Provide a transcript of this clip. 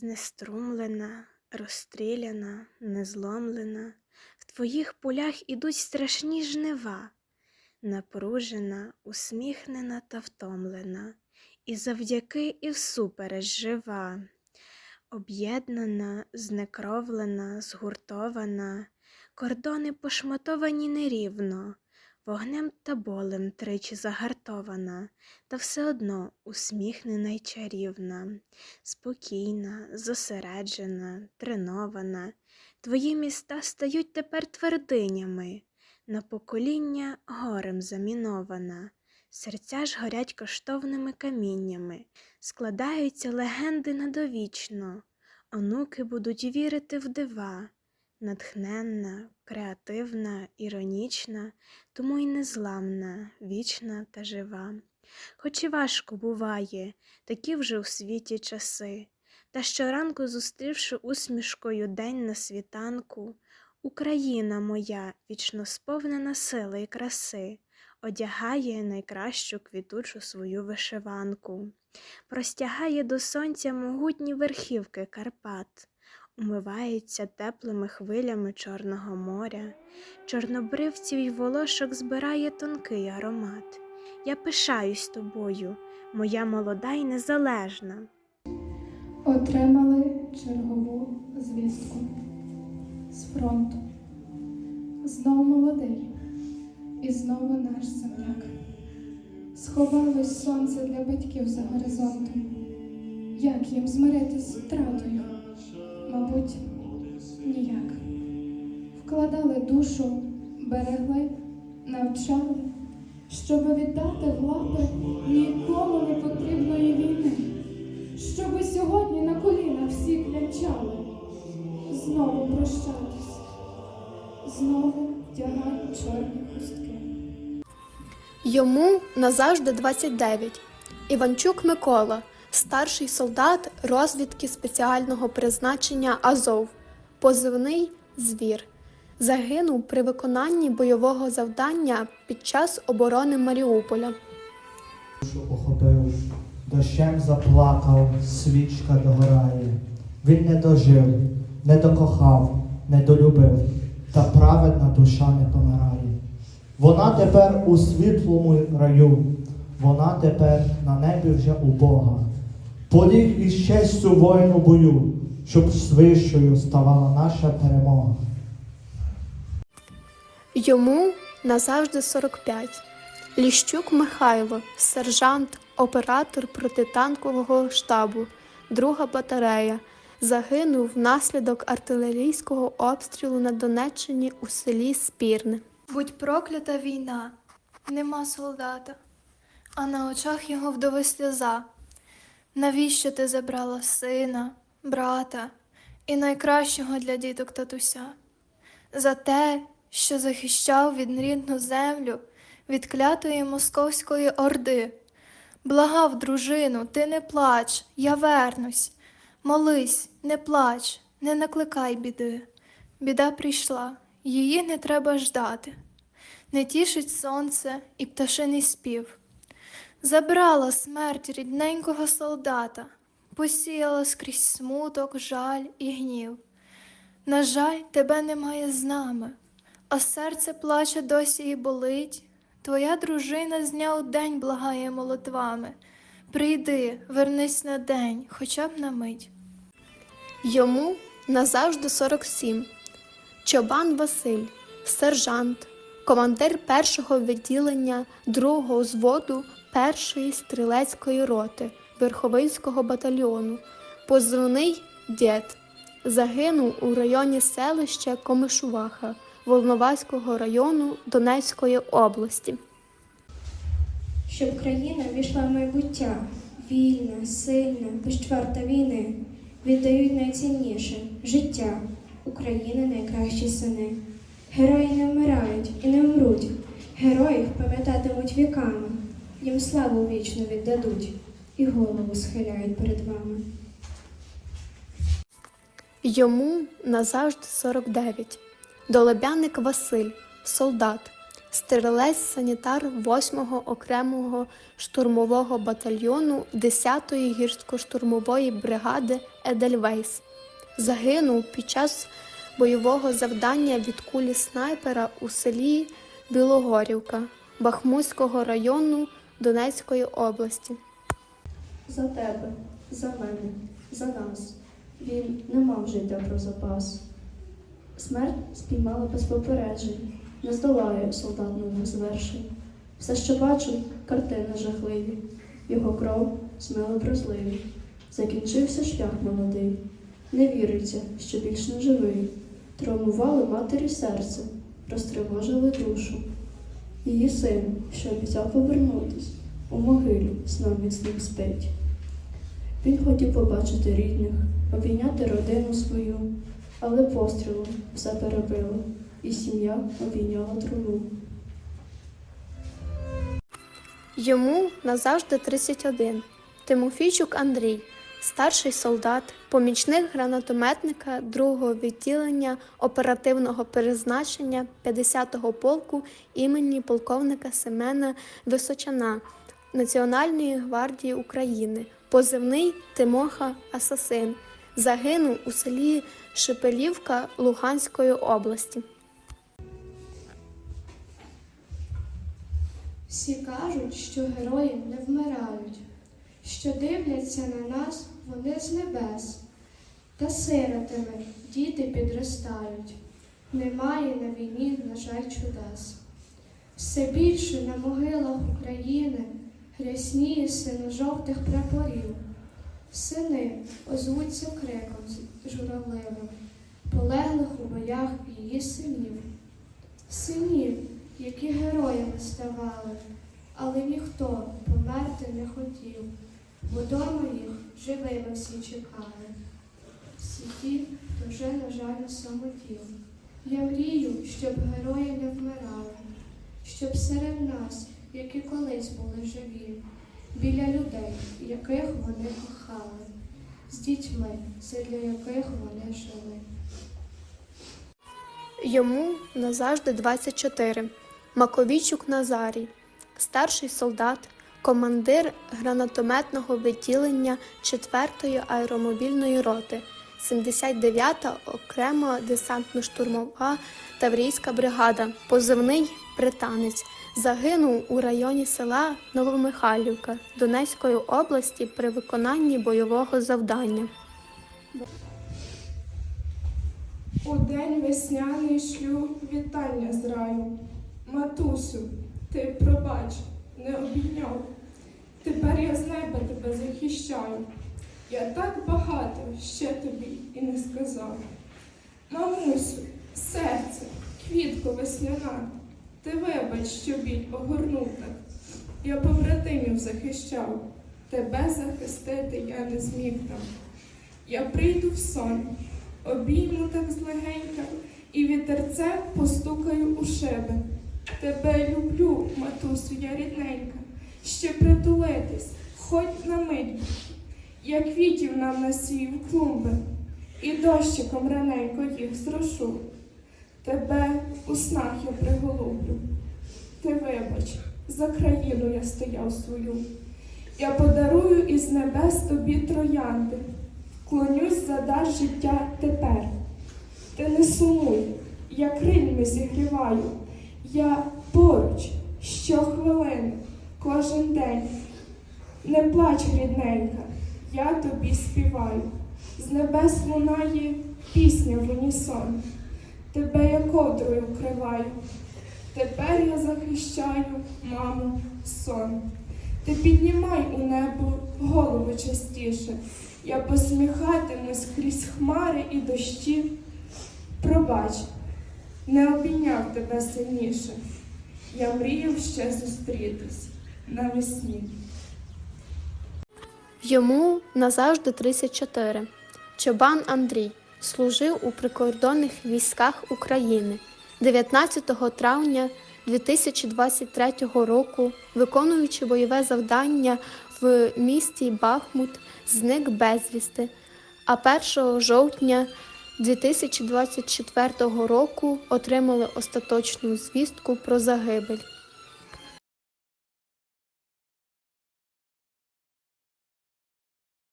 знеструмлена, розстріляна, незломлена, в твоїх полях ідуть страшні жнива, напружена, усміхнена та втомлена, і завдяки і всупереч жива, об'єднана, знекровлена, згуртована, кордони пошматовані нерівно, вогнем та болем тричі загартована, та все одно усміхнена й чарівна. Спокійна, зосереджена, тренована. Твої міста стають тепер твердинями, на покоління горем замінована. Серця ж горять коштовними каміннями, складаються легенди надовічно, онуки будуть вірити в дива, натхненна, креативна, іронічна, тому й незламна, вічна та жива. Хоч і важко буває, такі вже у світі часи, та щоранку зустрівши усмішкою день на світанку, Україна моя, вічно сповнена сили й краси, одягає найкращу квітучу свою вишиванку, простягає до сонця могутні верхівки Карпат, умивається теплими хвилями Чорного моря, чорнобривців й волошок збирає тонкий аромат. Я пишаюсь тобою, моя молода й незалежна. Отримали чергову звістку з фронту. Знов молодий і знову наш земляк. Сховалось сонце для батьків за горизонтом. Як їм змиритись з втратою? Мабуть, ніяк. Вкладали душу, берегли, навчали, щоб віддати лапи нікому не потрібної війни. Щоби сьогодні на коліна всі клянчали, знову прощатись, знову вдягати чорні хустки. Йому назавжди 29. Іванчук Микола, старший солдат розвідки спеціального призначення Азов, позивний Звір. Загинув при виконанні бойового завдання під час оборони Маріуполя. охопив, дощем заплакав, свічка догорає. Він не дожив, не докохав, не долюбив, та праведна душа не помирає. Вона тепер у світлому раю, вона тепер на небі вже у Бога. Поліг із честю воїну бою, щоб свищою ставала наша перемога. Йому назавжди 45. Ліщук Михайло, сержант, оператор протитанкового штабу, друга батарея, загинув внаслідок артилерійського обстрілу на Донеччині у селі Спірне. Будь проклята війна, нема солдата, а на очах його вдови сльоза. Навіщо ти забрала сина, брата і найкращого для діток татуся? За те, що захищав від рідну землю від клятої московської орди. Благав дружину, ти не плач, я вернусь. Молись, не плач, не накликай біди. Біда прийшла, її не треба ждати. Не тішить сонце і пташиний спів. Забрала смерть рідненького солдата, посіяла скрізь смуток, жаль і гнів. На жаль, тебе немає з нами, а серце плаче досі і болить. Твоя дружина з дня у день благає молитвами. Прийди, вернись на день, хоча б на мить. Йому назавжди 47. Чобан Василь, сержант, командир першого відділення другого зводу першої стрілецької роти Верховинського батальйону, позивний Дід. Загинув у районі селища Комишуваха Волноваського району Донецької області. Щоб країна війшла в майбуття, вільна, сильна, безчверта війни, віддають найцінніше життя України найкращі сини. Герої не вмирають і не вмруть, героїв пам'ятатимуть віками, їм славу вічно віддадуть і голову схиляють перед вами. Йому назавжди 49. Долобяник Василь, солдат, стрілець-санітар 8-го окремого штурмового батальйону 10-ї гірсько-штурмової бригади Едельвейс. Загинув під час бойового завдання від кулі снайпера у селі Білогорівка Бахмутського району Донецької області. За тебе, за мене, за нас. Він не мав життя про запас. Смерть спіймала без попереджень, не здолає солдат нових звершень. Все, що бачу, картини жахливі, його кров смело вразливі. Закінчився шлях молодий. Не віриться, що більш не живий. Травмували матері серце, розтривожили душу. Її син, що обіцяв повернутись, у могилі сном міцним спить. Він хотів побачити рідних, обійняти родину свою, але пострілом все перебило, і сім'я обійняла труну. Йому назавжди 31. Тимофійчук Андрій, старший солдат, помічник гранатометника 2-го відділення оперативного призначення 50-го полку імені полковника Семена Височана Національної гвардії України, позивний Тимоха Асасин. Загинув у селі Шепелівка Луганської області. Всі кажуть, що герої не вмирають, що дивляться на нас вони з небес, та сиротами діти підростають. Немає на війні, на жаль, чудес. Все більше на могилах України грязніє сино-жовтих прапорів. Сини озвуться криком журавливим, полеглих у боях її синів. Синів, які героями ставали, але ніхто померти не хотів, бо дома їх живими всі чекали. Всі ті, хто вже, на жаль, самотів. Я мрію, щоб герої не вмирали, щоб серед нас, які колись були живі, біля людей, яких вони кохали, з дітьми, задля яких вони жили. Йому назавжди 24. Маковійчук Назарій, старший солдат, командир гранатометного відділення 4-ї аеромобільної роти, 79-та окрема десантно-штурмова Таврійська бригада, позивний британець. Загинув у районі села Новомихайлівка Донецької області при виконанні бойового завдання. У день весняний шлю вітання з раю. Матусю, ти пробач, не обійняв. Тепер я з неба тебе захищаю. Я так багато ще тобі і не сказав. Мамусю, серце, квітко весняна, ти вибач, що біль огорнув так. Я побратимів захищав, тебе захистити я не зміг там. Я прийду в сон, обійму так злегенька і вітерце постукаю у шиби. Тебе люблю, матусю, я рідненька, ще притулитись, хоч на мить. Я квітів нам насію клумби, і дощиком раненько їх зрошу. Тебе у снах я приголублю. Ти вибач, за країну я стояв свою. Я подарую із небес тобі троянди. Клонюсь за дар життя тепер. Ти не сумуй, я крильми зігріваю. Я поруч щохвилини, кожен день. Не плач, рідненька, я тобі співаю. З небес лунає пісня в унісон. Тебе я ковдрою вкриваю. Тепер я захищаю, маму, сон. Ти піднімай у небо голову частіше. Я посміхатимусь крізь хмари і дощі. Пробач, не обійняв тебе сильніше. Я мріяв ще зустрітись навесні. Йому назавжди 34. Чобан Андрій служив у прикордонних військах України 19 травня 2023 року, виконуючи бойове завдання в місті Бахмут, зник безвісти. А 1 жовтня 2024 року отримали остаточну звістку про загибель.